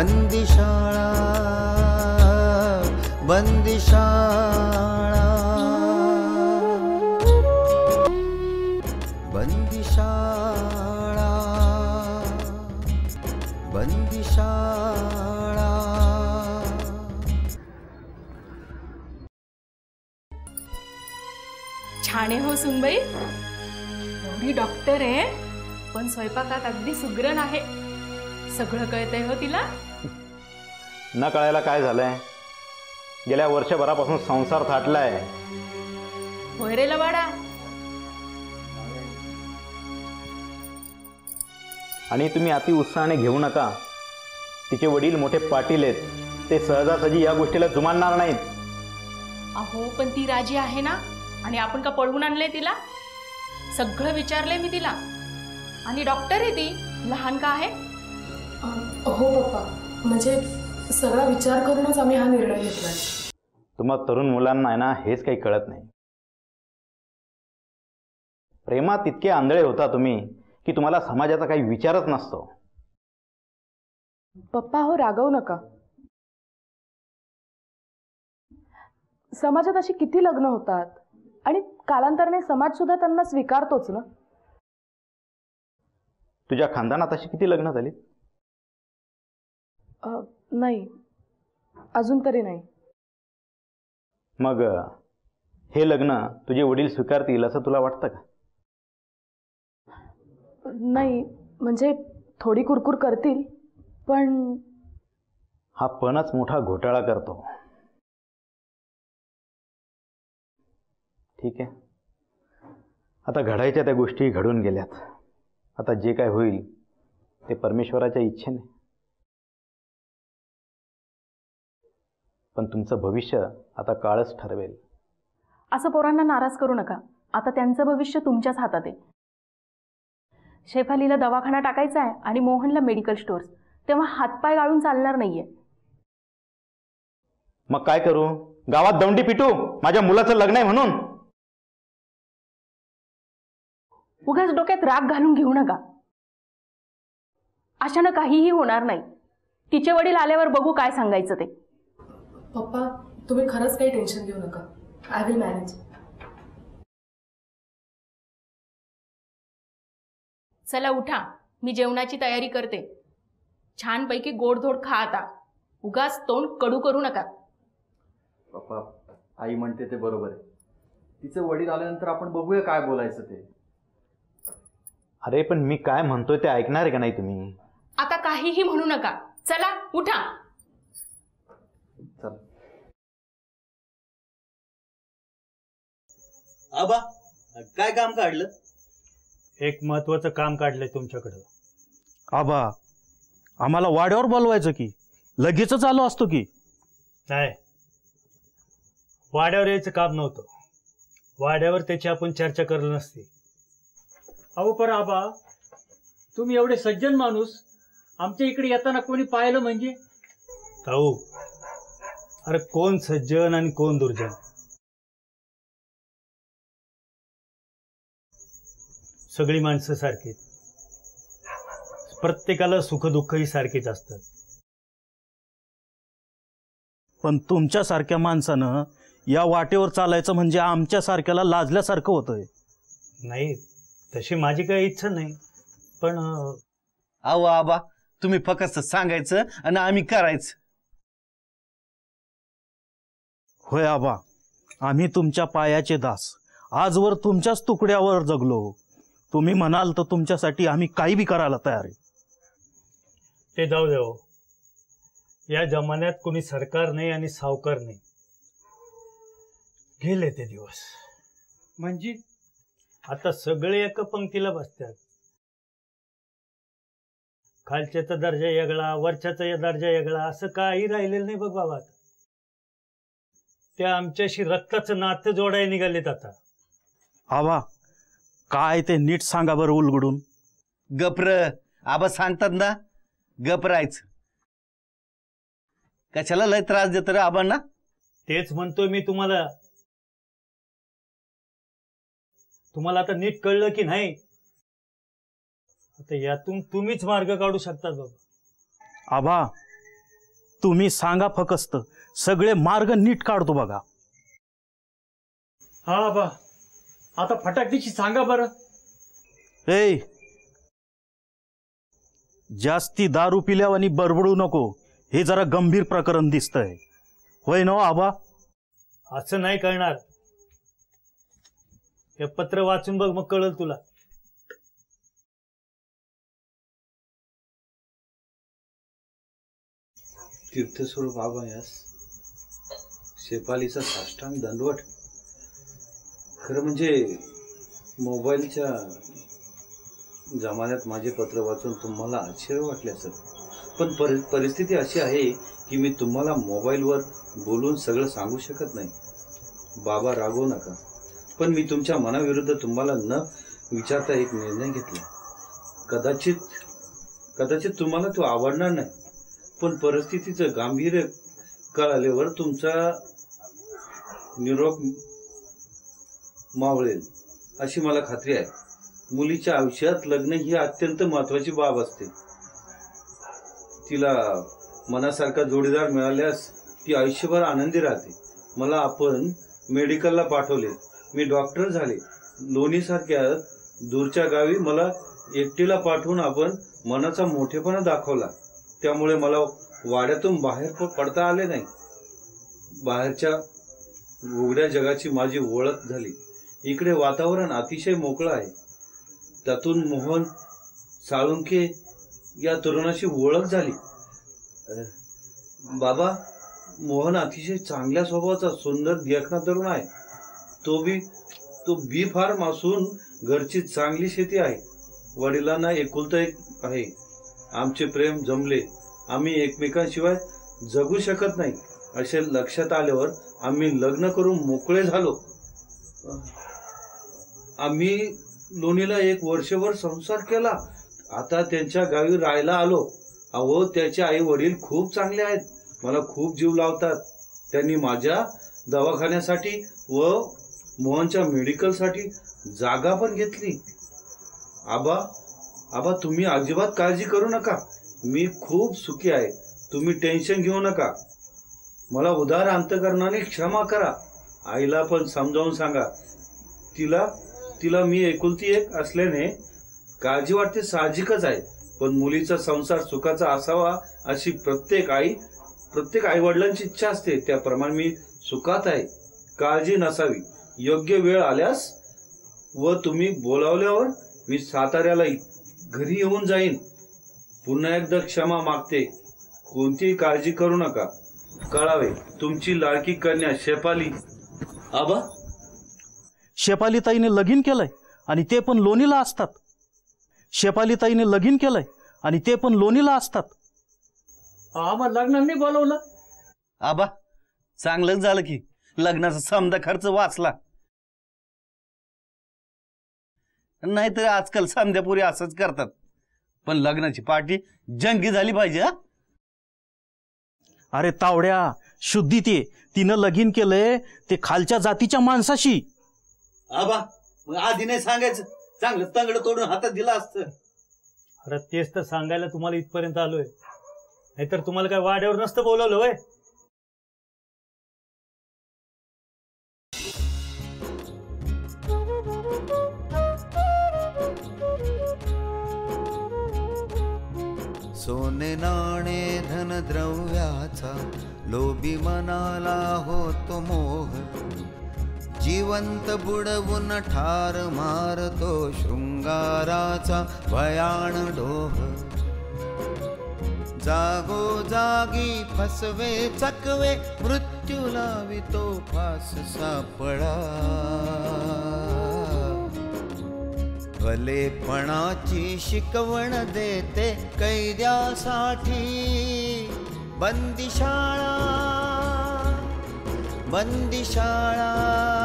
बंदिशाळा बंदिशाळा. बंदिशाळा बंदिशाळा. छान आहे हो सुनबाई. एवढी डॉक्टर आहे पण स्वयंपाकात अगदी सुग्रण आहे. सगळं कळतंय हो तिला? न कळायला काय झालंय? गेल्या वर्षभरापासून संसार थाटलाय. होय रे लवाडा आणि तुम्ही अति उत्साहाने घेऊ नका. तिचे वडील मोठे पाटील आहेत. ते सहजासहजी या गोष्टीला जुमानणार नाहीत. अहो पण ती राजी आहे ना? आणि आपण का पळवून आणलंय तिला? सगळं विचारलंय मी तिला. आणि डॉक्टर आहे ती. लहान का आहे? हो पप्पा. म्हणजे सगळा विचार करूनच आम्ही हा निर्णय घेतलाय. तुम्हा तरुण मुलांना आहे ना हेच काही कळत नाही. प्रेमात इतके आंधळे होता तुम्ही की तुम्हाला समाजाचा काही विचारच नसतो. पप्पा हो रागवू नका. समाजात अशी किती लग्न होतात? आणि कालांतराने समाज सुद्धा त्यांना स्वीकारतोच ना? तुझ्या खानदानात अशी किती लग्न झाली अ, नाही. अजून तरी नाही. मग हे लग्न तुझे वडील स्वीकारतील असं तुला वाटतं का? नाही. म्हणजे थोडी कुरकुर करतील पण हा पणच मोठा घोटाळा करतो. ठीक आहे. आता घडायच्या त्या गोष्टी घडून गेल्यात. आता जे काय होईल ते परमेश्वराच्या इच्छेने. पण तुमचं भविष्य आता काळच ठरवेल. असं पोरांना नाराज करू नका. आता त्यांचं भविष्य तुमच्याच हातात आहे. शेफालीला दवाखाना टाकायचा आहे आणि मोहनला मेडिकल स्टोअर्स. तेव्हा हातपाय गाळून चालणार नाहीये. मग काय करू? गावात दौंडी पिटू? माझ्या मुलाचं लग्न आहे म्हणून. उगाच डोक्यात राग घालून घेऊ नका. अशानं काहीही होणार नाही. तिचे वडील आल्यावर बघू काय सांगायचं ते. पप्पा तुम्ही खरंच काही टेन्शन घेऊ नका. आय विल मॅनेज चला उठा मी जेवणाची तयारी करते. छानपैकी गोडधोड खा आता. उगाच तोंड कडू करू नका. पप्पा आई म्हणते ते बरोबर आहे. तिचे वडील आल्यानंतर आपण बघूया काय बोलायचं ते. अरे पण मी काय म्हणतोय ते ऐकणार आहे का नाही तुम्ही? आता काहीही म्हणू नका. चला उठा. आबा काय काम काढलं? एक महत्वाचं काम काढलंय तुमच्याकडं. आबा आम्हाला वाड्यावर बोलवायचं की लगेचच आलो असतो की. नाही. वाड्यावर यायचं काम नव्हतं. वाड्यावर त्याची आपण चर्चा करलं नसती. अहो पर आबा तुम्ही एवढे सज्जन माणूस आमच्या इकडे येताना कोणी पाहिलं म्हणजे? अहो अरे कोण सज्जन आणि कोण दुर्जन? सगळी माणसं सारखीच प्रत्येकाला सुखदुःखही सारखीच असतात. पण तुमच्यासारख्या माणसानं या वाटेवर चालायचं म्हणजे आमच्यासारख्याला लाजल्यासारखं होतंय. नाही तशी माझी काही इच्छा नाही. पण अहो आबा तुम्ही फक्त सांगायचं आणि आम्ही करायचं. होय आबा आम्ही तुमच्या पायाचे दास. आजवर तुमच्याच तुकड्यावर जगलो. तुम्ही म्हणाल तर तुमच्यासाठी आम्ही काही बी करायला तयार आहे. ते जाऊ दे हो. या जमान्यात कोणी सरकार नाही आणि सावकार नाही. गेले ते दिवस. म्हणजे? आता सगळे एका पंक्तीला बसतात. खालच्याचा दर्जा वेगळा वरच्याचा दर्जा वेगळा असं काही राहिलेलं नाही बघ बाबा आता. त्या आमच्याशी रक्ताचं नातं जोडायला निघालेत आता. आबा काय ते नीट सांगा बरं उलगडून. गप्र आबा सांगतात ना गप राहायचं. कशाला लय त्रास देतो रे आबांना? तेच म्हणतोय मी तुम्हाला. तुम्हाला आता नीट कळलं की नाही? आता यातून तुम्हीच मार्ग काढू शकतात बाबा. आबा तुम्ही सांगा फकस्त. सगळे मार्ग नीट काढतो बघा. हा आबा आता फटाकदीशी सांगा बरं. ए जास्ती दारू पिल्यावानी बडबडू नको. हे जरा गंभीर प्रकरण दिसतंय. होय ना आबा? असं नाही करणार. हे पत्र वाचून बघ मग कळल तुला. तीर्थस्वरूप बाबा यास शेपालीचा साष्टांग दंडवट. खरं म्हणजे मोबाईलच्या जमान्यात माझे पत्र वाचून तुम्हाला आश्चर्य वाटले असेल. पण परि परिस्थिती अशी आहे की मी तुम्हाला मोबाईलवर बोलून सगळं सांगू शकत नाही. बाबा रागवू नका. पण मी तुमच्या मनाविरुद्ध तुम्हाला न विचारता एक निर्णय घेतला. कदाचित कदाचित तुम्हाला तो आवडणार नाही. पण परिस्थितीचं गांभीर्य कळाल्यावर तुमचा निरोप मावळेल अशी मला खात्री आहे. मुलीच्या आयुष्यात लग्न ही अत्यंत महत्वाची बाब असते. तिला मनासारखा जोडीदार मिळाल्यास ती आयुष्यभर आनंदी राहते. मला आपण मेडिकलला पाठवले. मी डॉक्टर झाले. लोणीसारख्या दूरच्या गावी मला एकटीला पाठवून आपण मनाचा मोठेपणा दाखवला. त्यामुळे मला वाड्यातून बाहेर पडता आले नाही. बाहेरच्या उघड्या जगाची माझी ओळख झाली. इकडे वातावरण अतिशय मोकळं आहे. त्यातून मोहन साळुंके या तरुणाची ओळख झाली. बाबा मोहन अतिशय चांगल्या स्वभावाचा सुंदर देखणा तरुण आहे. तो बी तो बी फार्म असून घरची चांगली शेती आहे. वडिलांना एकुलता एक आहे. आमचे प्रेम जमले. आम्ही एकमेकांशिवाय जगू शकत नाही असे लक्षात आल्यावर आम्ही लग्न करून मोकळे झालो. आम्ही लोणीला एक वर्षभर संसार केला. आता त्यांच्या गावी राहायला आलो. अहो त्याचे आई वडील खूप चांगले आहेत. मला खूप जीव लावतात. त्यांनी माझ्या दवाखान्यासाठी व मोहनच्या मेडिकलसाठी जागा पण घेतली. आबा आबा तुम्ही अजिबात काळजी करू नका. मी खूप सुखी आहे. तुम्ही टेन्शन घेऊ नका. मला उदार अंतकरणाने क्षमा करा. आईला पण समजावून सांगा. तिला तिला मी एकुलती एक असल्याने काळजी वाटते साहजिकच आहे. पण मुलीचा संसार सुखाचा असावा अशी प्रत्येक आई प्रत्येक आई वडिलांची इच्छा असते. त्याप्रमाणे मी सुखात आहे. काळजी नसावी. योग्य वेळ आल्यास व तुम्ही बोलावल्यावर मी साताऱ्याला घरी येऊन जाईन. पुन्हा एकदा क्षमा मागते. कोणतीही काळजी करू नका. कळावे तुमची लाडकी कन्या शेपाली. आबा? शेपालीताईने लगीन केलंय आणि ते पण लोणीला असतात. शेपालीताईने लगीन केलंय आणि ते पण लोणीला असतात. आम्हाला लग्नाला नाही बोलवलं? आबा चांगलंच झालं की लग्नाचा समजा खर्च वाचला. नाहीतर आजकाल समध्यापुरी असंच करतात. पण लग्नाची पार्टी जंगी झाली पाहिजे हा? अरे तावड्या शुद्धी ते. तिनं लगीन केलंय ते खालच्या जातीच्या माणसाशी. आबा मग आधी नाही सांगायचं? चांगलं तंगड तोडून हातात दिलं असतं. अरे तेच तर सांगायला तुम्हाला इथपर्यंत आलोय. नाहीतर तुम्हाला काय वाड्यावर नसतं बोलवलं वय सोने नाणे धन द्रव्याचा लोभी मनाला होतो मोह. जिवंत बुडवून ठार मारतो शृंगाराचा भयाण डोह. जागो जागी फसवे चकवे मृत्यू लावितो फास सापळा. भलेपणाची शिकवण देते कैद्यासाठी. बंदिशाळा बंदिशाळा. बंदिशाळा